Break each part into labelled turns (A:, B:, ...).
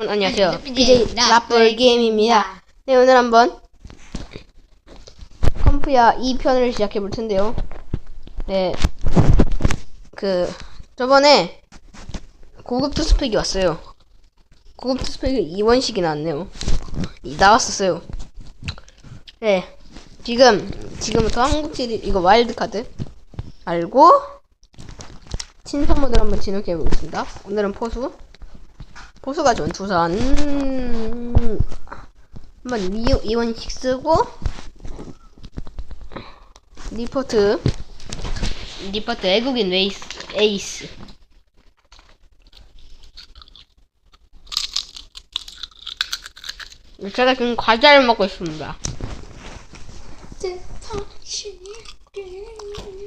A: 안녕하세요.
B: BJ
A: 라플 게임입니다. 네, 오늘 한번 컴프야 2편을 시작해 볼 텐데요. 네, 그 저번에 고급 투스펙이 왔어요. 고급 투스펙이 2원씩이 나왔네요. 이, 나왔었어요. 네, 지금 지금부터 한국지리 이거 와일드 카드 알고 친선 모드를 한번 진행해 보겠습니다. 오늘은 포수. 포수가 전투산 음, 한번 이, 이원씩 쓰고 리포트. 리포트 외국인 웨이스 에이스. 제가 지금 과자를 먹고 있습니다.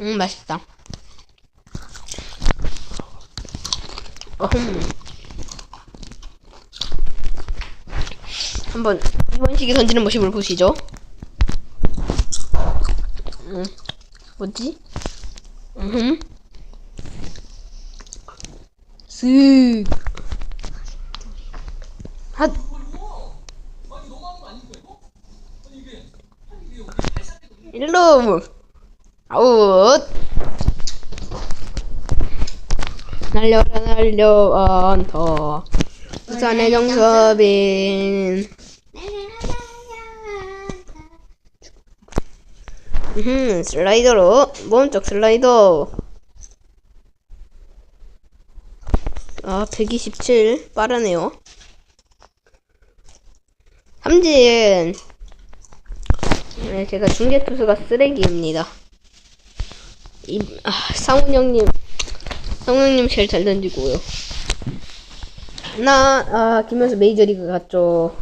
A: 음 맛있다. 어흠 한번 이원식이 던지는 모습을 보시죠. 음, 뭐지? 음, 쓱, 핫. 일로 아웃. 날려라 날려 언터 부산의 정서빈 음, 슬라이더로. 몸쪽 슬라이더. 아 127 빠르네요. 삼진. 네, 제가 중계 투수가 쓰레기입니다. 이, 아, 상훈 형님. 상훈 형님 제일 잘 던지고요. 나, 아, 김현수 메이저리그 갔죠.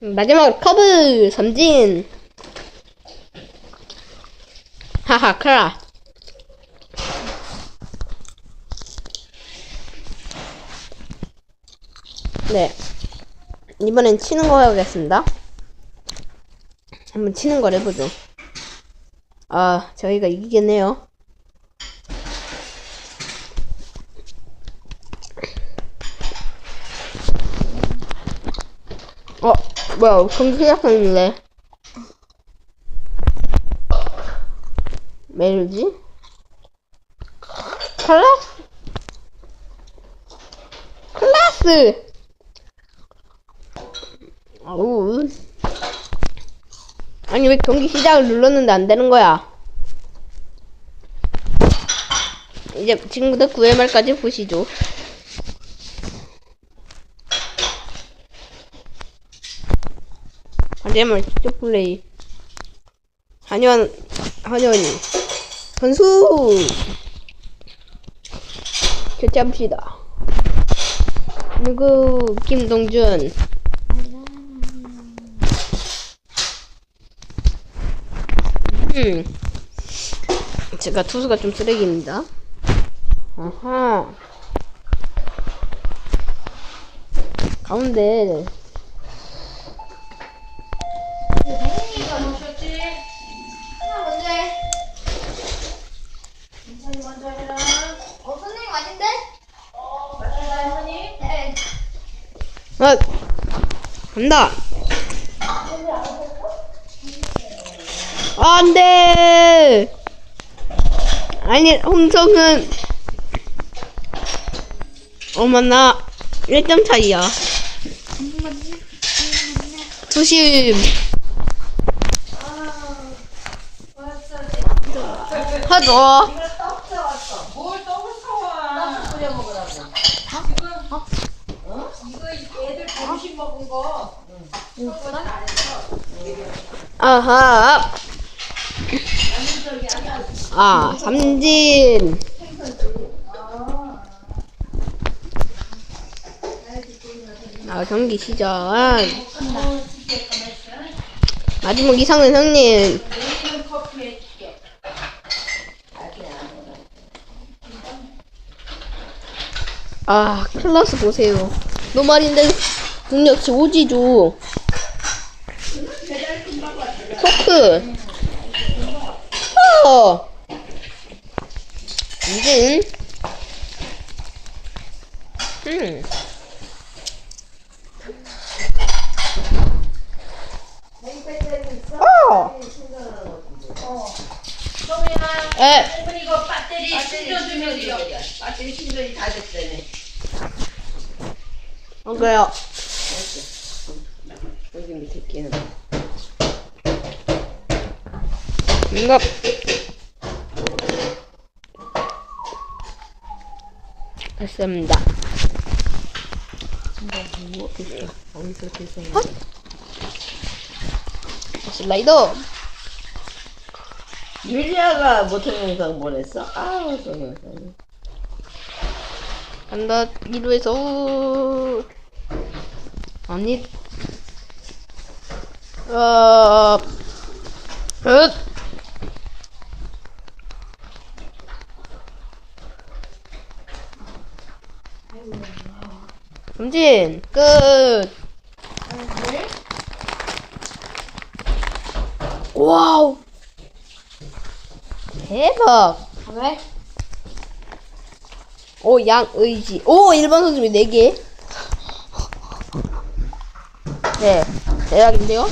A: 마지막으로 커브 삼진. 하하, 크라. 네. 이번엔 치는 거 해보겠습니다. 한번 치는 걸 해보죠. 아, 저희가 이기겠네요. 어, 뭐야, 경기 시작했는데. 메르지? 클라스? 클라스! 아우. 아니 왜 경기 시작을 눌렀는데 안 되는 거야? 이제 지금부터 9회 말까지 보시죠. 하지만 직접 플레이. 한현, 한현이. 선수! 교체합시다. 누구, 김동준. 음. 제가 투수가 좀 쓰레기입니다. 아하. 가운데.
B: 먼저 해라. 어, 선생님 아닌데? 어, 맞아요, 할머니? 네.
A: 아, 간다. 안 돼! 아니, 홍성은, 어머나, 1점 차이야. 조심. 하죠.
C: 뭘 떡을 사와? 떡 끓여 먹으라고. 어? 먹은 거.
A: 아하. 아, 삼진. 아, 경기 시작. 마지막 이상은 형님.
C: 내일은 커피 해줄게.
A: 아, 클라스 보세요. 너 말인데, 능력치 오지죠. 소크. 됐어. 이젠 음. 어.
C: 할머니 이거 배터리 좀 해드려
D: 배터리 충전이 다 됐다네.
A: 어, 그래요.
D: 여기 밑에 끼는.
A: 이거 됐습니다.
D: 어디서 계속
A: 슬라이더.
D: 율리아가 모터 영상 보냈어? 아우 동영상.
A: 간다 1루에서 아니 어 으. 삼진 끝 와우 대박
B: 왜?
A: 오, 양의지. 오, 일반 선수비 4개. 네, 대략인데요?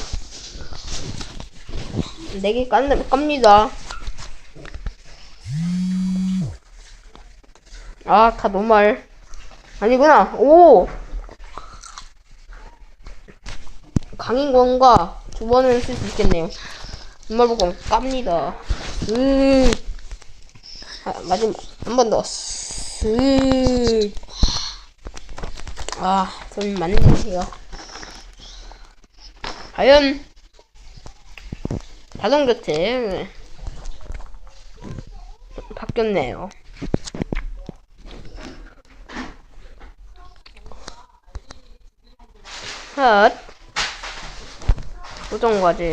A: 4개 깐, 깝니다. 아, 다 노말. 아니구나. 오! 강인권과 두 번은 쓸수 있겠네요. 노말 보고 깝니다. 으 아, 마지막 한 번 더. 쓱. 아, 좀 냄새요. 과연 자동 교체 바뀌었네요. 헛. 고정 과제.